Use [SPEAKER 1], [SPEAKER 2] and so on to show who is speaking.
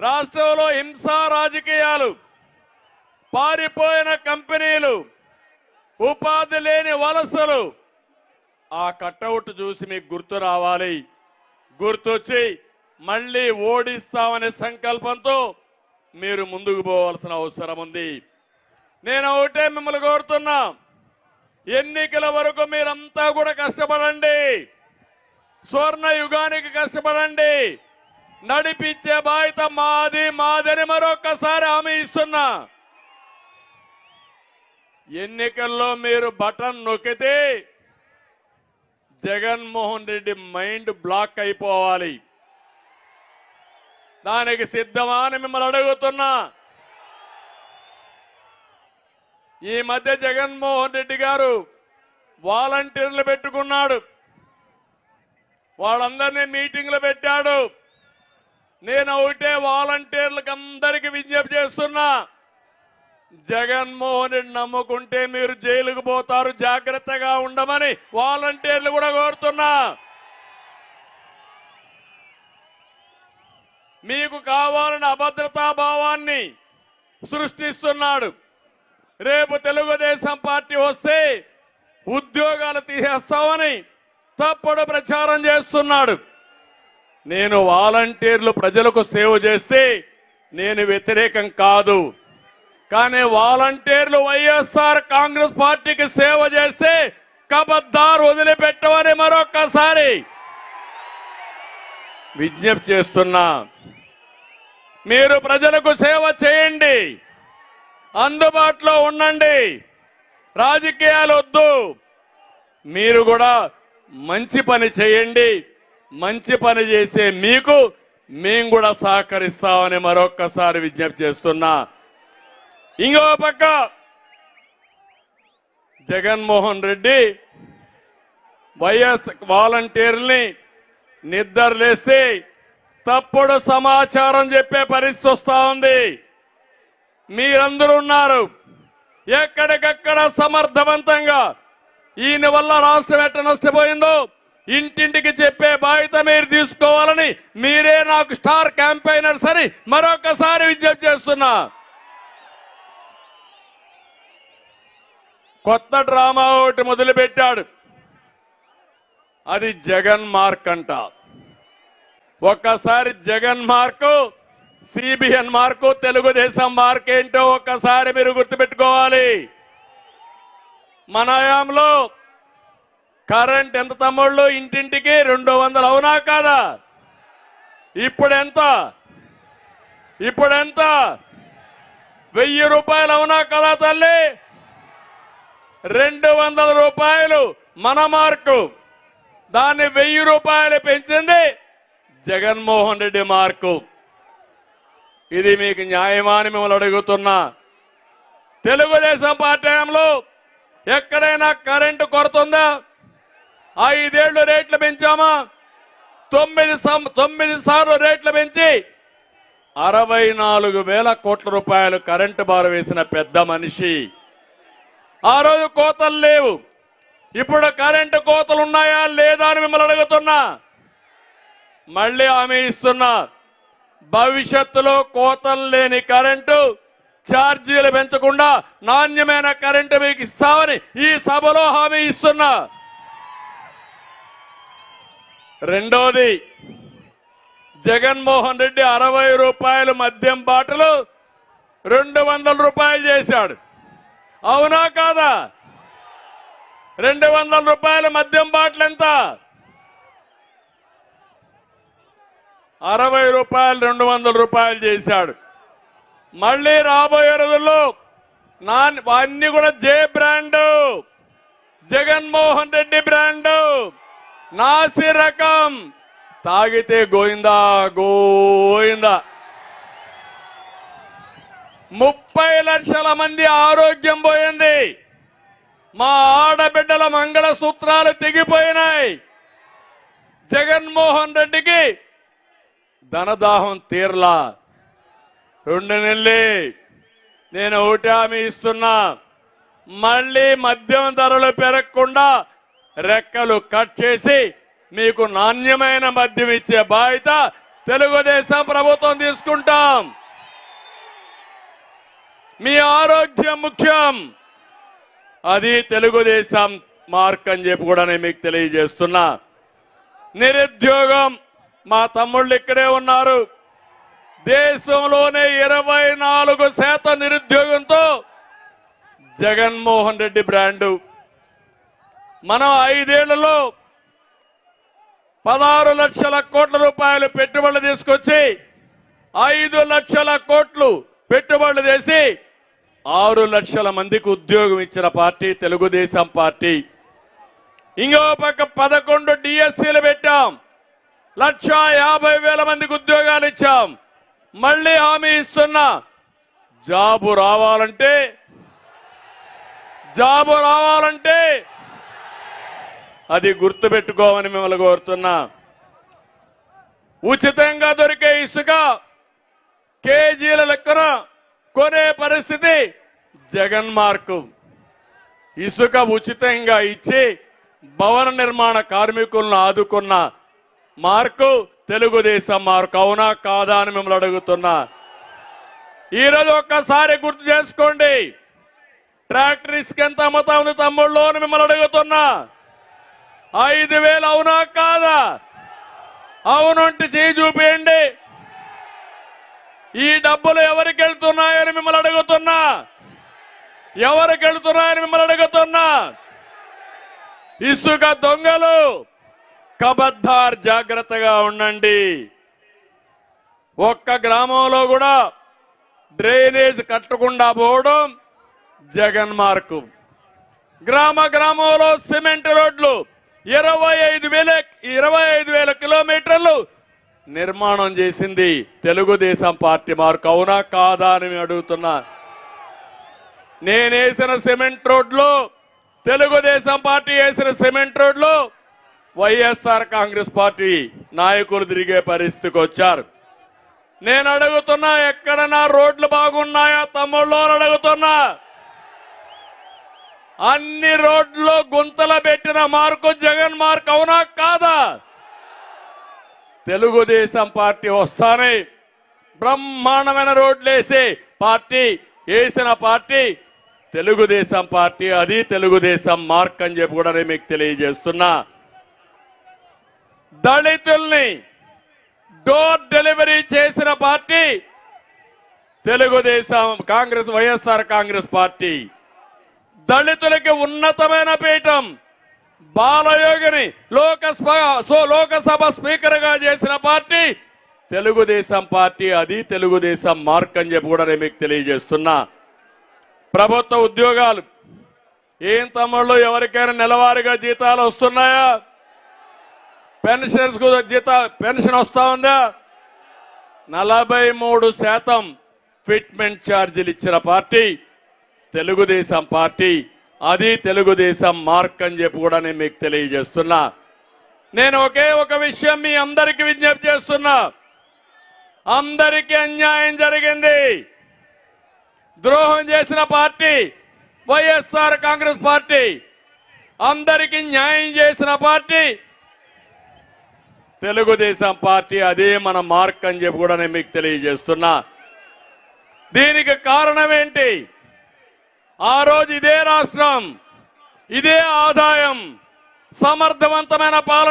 [SPEAKER 1] రాష్ట్రంలో హింసా రాజకీయాలు పారిపోయిన కంపెనీలు ఉపాధి లేని వలసలు. ఆ కట్టౌట్ చూసి మీకు గుర్తు రావాలి. గుర్తొచ్చి మళ్ళీ ఓడిస్తామనే సంకల్పంతో మీరు ముందుకు పోవాల్సిన అవసరం ఉంది. నేను ఒకటే మిమ్మల్ని కోరుతున్నా. ఎన్నికల వరకు మీరంతా కూడా కష్టపడండి. స్వర్ణ యుగానికి కష్టపడండి. నడిపించే బాధ్యత మాది మాదని మరొకసారి హామీ ఇస్తున్నా. ఎన్నికల్లో మీరు బటన్ నొక్కితే జగన్మోహన్ రెడ్డి మైండ్ బ్లాక్ అయిపోవాలి. దానికి సిద్ధమా అని మిమ్మల్ని అడుగుతున్నా. ఈ మధ్య జగన్మోహన్ రెడ్డి గారు వాలంటీర్లు పెట్టుకున్నాడు. వాళ్ళందరినీ మీటింగ్లు పెట్టాడు. నేను ఒకటే వాలంటీర్లకు అందరికీ విజ్ఞప్తి చేస్తున్నా. జగన్మోహన్ రెడ్డి నమ్ముకుంటే మీరు జైలుకు పోతారు. జాగ్రత్తగా ఉండమని వాలంటీర్లు కూడా కోరుతున్నా. మీకు కావాలని అభద్రతా భావాన్ని సృష్టిస్తున్నాడు. రేపు తెలుగుదేశం పార్టీ వస్తే ఉద్యోగాలు తీసేస్తామని తప్పుడు ప్రచారం చేస్తున్నాడు. నేను వాలంటీర్లు ప్రజలకు సేవ చేస్తే నేను వ్యతిరేకం కాదు. కానీ వాలంటీర్లు వైఎస్ఆర్ కాంగ్రెస్ పార్టీకి సేవ చేస్తే కబద్దారు వదిలిపెట్టమని మరొక్కసారి విజ్ఞప్తి చేస్తున్నా. మీరు ప్రజలకు సేవ చేయండి. అందుబాటులో ఉండండి. రాజకీయాలు వద్దు. మీరు కూడా మంచి పని చేయండి. మంచి పని చేసే మీకు మేము కూడా సహకరిస్తామని మరొక్కసారి విజ్ఞప్తి చేస్తున్నా. ఇంకో పక్క జగన్మోహన్ రెడ్డి వైఎస్ వాలంటీర్ని నిద్రలేసి తప్పుడు సమాచారం చెప్పే పరిస్థితి వస్తూ ఉంది. మీరందరూ ఉన్నారు. ఎక్కడికక్కడ సమర్థవంతంగా ఈయన వల్ల రాష్ట్రం ఎట్ట నష్టపోయిందో ఇంటింటికి చెప్పే బాధ్యత మీరు తీసుకోవాలని మీరే నాకు స్టార్ క్యాంపెయినర్స్ అని మరొకసారి విజ్ఞప్తి చేస్తున్నా. కొత్త డ్రామా ఒకటి మొదలుపెట్టాడు. అది జగన్ మార్క్ అంట. ఒక్కసారి Jagan mark CBN mark Telugu Desam mark ఏంటో ఒక్కసారి మీరు గుర్తుపెట్టుకోవాలి. మన హయాంలో కరెంట్ ఎంత తమ్ముళ్ళు? ఇంటింటికి రెండు వందలు. అవునా కాదా? ఇప్పుడెంత? ఇప్పుడెంత? వెయ్యి రూపాయలు అవునా కదా తల్లి? రెండు వందల రూపాయలు మన మార్కు. దాన్ని వెయ్యి రూపాయలు పెంచింది జగన్మోహన్ రెడ్డి మార్కు. ఇది మీకు న్యాయమా అని మిమ్మల్ని అడుగుతున్నా. తెలుగుదేశం పార్టీ ఎక్కడైనా కరెంటు కొడుతుందా ఐదేళ్ళు రేట్లు పెంచామా? తొమ్మిది సం- తొమ్మిది సార్లు రేట్లు పెంచి అరవై నాలుగు వేల కోట్ల రూపాయలు కరెంటు బారు వేసిన పెద్ద మనిషి. ఆ రోజు కోతలు లేవు. ఇప్పుడు కరెంటు కోతలు ఉన్నాయా లేదా అని మిమ్మల్ని అడుగుతున్నా. మళ్ళీ హామీ ఇస్తున్నా. భవిష్యత్తులో కోతలు లేని కరెంటు ఛార్జీలు పెంచకుండా నాణ్యమైన కరెంటు మీకు ఇస్తామని ఈ సభలో హామీ ఇస్తున్నా. రెండోది జగన్మోహన్ రెడ్డి అరవై రూపాయలు మద్యం బాటలు రెండు వందల రూపాయలు చేశాడు. అవునా కాదా? రెండు వందల రూపాయల మద్యం బాటలు ఎంత? అరవై రూపాయలు రెండు వందల రూపాయలు చేశాడు. మళ్ళీ రాబోయే రోజుల్లో నా అన్ని కూడా J brand Jaganmohan Reddy brand. నాసి రకం. తాగితే గోయిందా? గోయిందా? ముప్పై లక్షల మంది ఆరోగ్యం పోయింది. మా ఆడబిడ్డల మంగళ సూత్రాలు తెగిపోయినాయి. జగన్మోహన్ రెడ్డికి ధనదాహం తీర్లా. రెండు నెలలే. నేను ఒకటి హామీ ఇస్తున్నా. మళ్ళీ మద్యం ధరలు పెరగకుండా రెక్కలు కట్ చేసి మీకు నాణ్యమైన మద్యం ఇచ్చే బాధ్యత తెలుగుదేశం ప్రభుత్వం తీసుకుంటాం. మీ ఆరోగ్యం ముఖ్యం. అది తెలుగుదేశం మార్క్ అని చెప్పి కూడా నేను మీకు తెలియజేస్తున్నా. నిరుద్యోగం మా తమ్ముళ్ళు ఇక్కడే ఉన్నారు. దేశంలోనే ఇరవై నాలుగు శాతం నిరుద్యోగంతో జగన్మోహన్ రెడ్డి బ్రాండు మనం ఐదేళ్ళలో పదహారు లక్షల కోట్ల రూపాయలు పెట్టుబడులు తీసుకొచ్చి ఐదు లక్షల కోట్లు పెట్టుబడులు చేసి ఆరు లక్షల మందికి ఉద్యోగం ఇచ్చిన పార్టీ తెలుగుదేశం పార్టీ. ఇంకో పక్క పదకొండు డిఎస్సీలు పెట్టాం. లక్ష యాభై వేల మందికి ఉద్యోగాలు ఇచ్చాం. మళ్ళీ హామీ ఇస్తున్నా. జాబు రావాలంటే జాబు రావాలంటే అది గుర్తుపెట్టుకోమని మిమ్మల్ని కోరుతున్నా. ఉచితంగా దొరికే ఇసుక కేజీల లెక్కన కొనే పరిస్థితి జగన్ మార్కు ఇసుక ఉచితంగా ఇచ్చి భవన నిర్మాణ కార్మికులను ఆదుకున్న మార్కు తెలుగుదేశం మార్కు. అవునా కాదా అని మిమ్మల్ని అడుగుతున్నా. ఈరోజు ఒక్కసారి గుర్తు చేసుకోండి. ట్రాక్టర్ ఇసుక ఎంత అమ్ముతా ఉంది తమ్ముళ్ళు అని మిమ్మల్ని అడుగుతున్నా. ఐదు వేలు అవునా కాదా? అవునంటే చేయి చూపించండి ఈ డబ్బులు ఎవరికి వెళ్తున్నాయని మిమ్మల్ని అడుగుతున్నా? ఎవరికి వెళ్తున్నాయని మిమ్మల్ని అడుగుతున్నా? ఇసుక దొంగలు కబద్దార్ జాగ్రత్తగా ఉండండి. ఒక్క గ్రామంలో కూడా డ్రైనేజ్ కట్టకుండా పోవడం జగన్ మార్కు. గ్రామ గ్రామంలో సిమెంట్ రోడ్లు ఇరవై ఐదు వేల ఇరవై ఐదు వేల కిలోమీటర్లు నిర్మాణం చేసింది తెలుగుదేశం పార్టీ మార్కు అవునా కాదా అని అడుగుతున్నా. నేనేసిన సిమెంట్ రోడ్లు తెలుగుదేశం పార్టీ వేసిన సిమెంట్ రోడ్లు వైఎస్ఆర్ కాంగ్రెస్ పార్టీ నాయకులు తిరిగే పరిస్థితికి వచ్చారు. నేను అడుగుతున్నా ఎక్కడ నా రోడ్లు బాగున్నాయా తమ్ముళ్ళు అడుగుతున్నా. అన్ని రోడ్లు గుంతల పెట్టిన మార్కు జగన్ మార్క్ అవునా కాదా? తెలుగుదేశం పార్టీ వస్తానే బ్రహ్మాండమైన రోడ్లు వేసే పార్టీ వేసిన పార్టీ. తెలుగుదేశం పార్టీ అది తెలుగుదేశం మార్క్ అని చెప్పి కూడా నేను మీకు తెలియజేస్తున్నా. దళితుల్ని డోర్ డెలివరీ చేసిన పార్టీ తెలుగుదేశం కాంగ్రెస్ వైఎస్ఆర్ కాంగ్రెస్ పార్టీ. దళితులకి ఉన్నతమైన పీఠం. బాలయోగిని లోకసభ సో లోకసభ స్పీకర్గా చేసిన పార్టీ తెలుగుదేశం పార్టీ. అది తెలుగుదేశం మార్క్ అని చెప్పి కూడా నేను మీకు తెలియజేస్తున్నా. ప్రభుత్వ ఉద్యోగాలు. ఏం తమ్ముళ్ళు ఎవరికైనా నెలవారీగా జీతాలు వస్తున్నాయా? పెన్షన్స్కు జీత పెన్షన్ వస్తా ఉందా? నలభై మూడు శాతం ఫిట్మెంట్ ఛార్జీలు ఇచ్చిన పార్టీ. తెలుగుదేశం పార్టీ అది తెలుగుదేశం మార్క్ అని చెప్పి కూడా నేను మీకు తెలియజేస్తున్నా. నేను ఒకే ఒక విషయం మీ అందరికీ విజ్ఞప్తి చేస్తున్నా. అందరికీ అన్యాయం జరిగింది. ద్రోహం చేసిన పార్టీ వైఎస్ఆర్ కాంగ్రెస్ పార్టీ అందరికీ న్యాయం చేసిన పార్టీ తెలుగుదేశం పార్టీ అదే మన మార్క్ అని చెప్పి కూడా నేను మీకు తెలియజేస్తున్నా. దీనికి కారణం ఏంటి? ఆ రోజు ఇదే రాష్ట్రం ఇదే ఆదాయం సమర్థవంతమైన పాలన